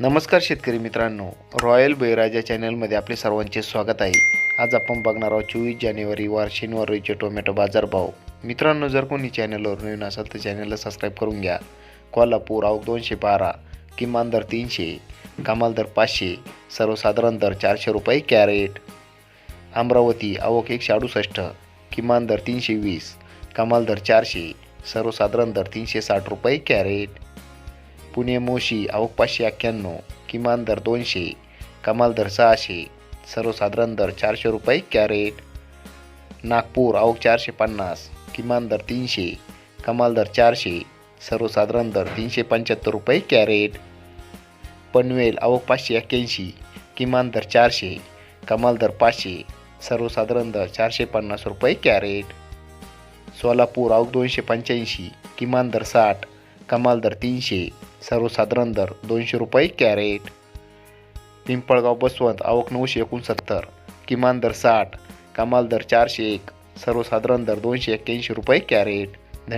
नमस्कार शेतकरी मित्रांनो. रॉयल बळीराजा चॅनलमध्ये आपले सर्वांचे स्वागत आहे. आज आपण बघणार आहोत चोवीस जानेवारी वार शनिवारीचे टोमॅटो बाजारभाव मित्रांनो जर कोणी चॅनलवर नवीन असाल तर चॅनलला सबस्क्राईब करून घ्या. कोल्हापूर आवक दोनशे बारा किमान दर तीनशे कमाल दर पाचशे सर्वसाधारण दर चारशे रुपये कॅरेट. अमरावती आवक एकशे अडुसष्ट किमान दर तीनशे वीस कमाल दर चारशे सर्वसाधारण दर तीनशे साठ रुपये कॅरेट. पुणे मोशी आवक पाचशे एक्क्याण्णव किमान दर दोनशे कमाल दर सहाशे सर्वसाधारण दर चारशे रुपये कॅरेट. नागपूर आवक चारशे पन्नास किमान दर तीनशे कमाल दर चारशे सर्वसाधारण दर तीनशे पंच्याहत्तर रुपये कॅरेट. पनवेल आवक पाचशे एक्क्याऐंशी किमान दर चारशे कमाल दर पाचशे सर्वसाधारण दर चारशे पन्नास रुपये कॅरेट. सोलापूर आवक दोनशे पंच्याऐंशी किमान दर साठ कमाल दर तीनशे सर्वसाधारण दर दोनशे रुपये कॅरेट. पिंपळगाव बसवंत आवक नऊशे एकोणसत्तर किमान दर साठ कमाल दर चारशे एक सर्वसाधारण दर दोनशे एक्क्याऐंशी रुपये कॅरेट.